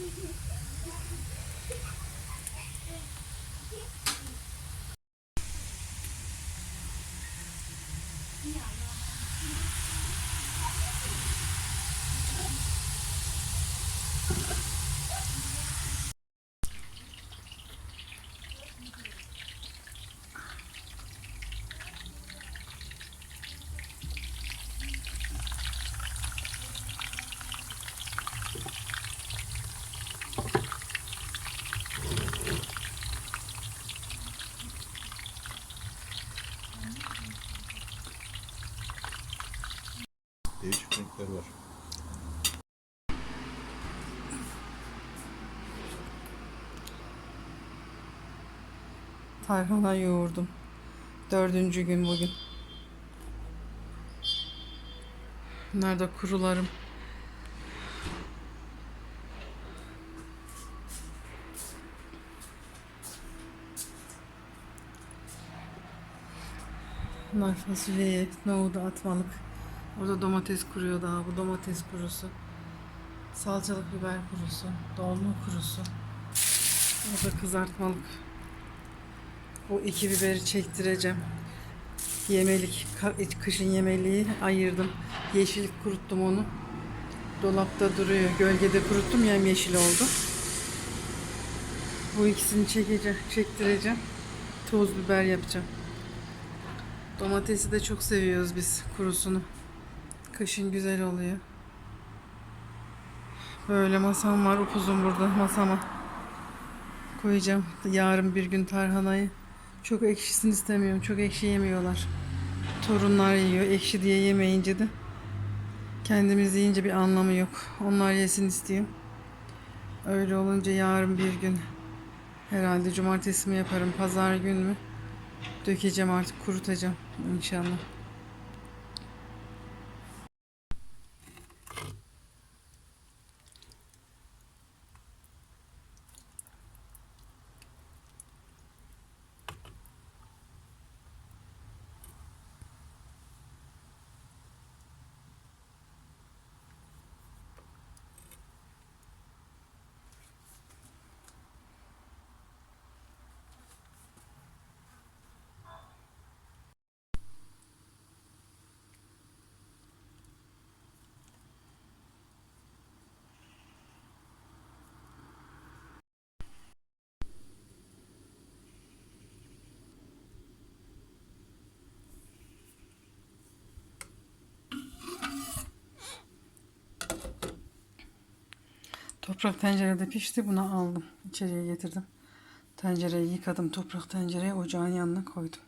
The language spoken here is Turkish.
Yeah. Değişik renkler var. Tarhana yoğurdum. Dördüncü gün bugün. Bunlar da kurularım. Bunlar fasulyeye, nohuda atmalık. Orada domates kuruyor daha. Bu domates kurusu. Salçalık biber kurusu. Dolma kurusu. Orada kızartmalık. Bu iki biberi çektireceğim. Yemelik, kışın yemeliği ayırdım. Yeşillik kuruttum onu. Dolapta duruyor. Gölgede kuruttum yemyeşil oldu. Bu ikisini çekeceğim, çektireceğim. Toz biber yapacağım. Domatesi de çok seviyoruz biz kurusunu. Kışın güzel oluyor. Böyle masam var upuzun burada masama. Koyacağım yarın bir gün tarhanayı. Çok ekşisini istemiyorum. Çok ekşi yemiyorlar. Torunlar yiyor. Ekşi diye yemeyince de kendimiz yiyince bir anlamı yok. Onlar yesin istiyorum. Öyle olunca yarın bir gün herhalde cumartesi mi yaparım, pazar gün mü dökeceğim artık kurutacağım inşallah. Toprak tencerede pişti. Bunu aldım. İçeriye getirdim. Tencereyi yıkadım. Toprak tencereye ocağın yanına koydum.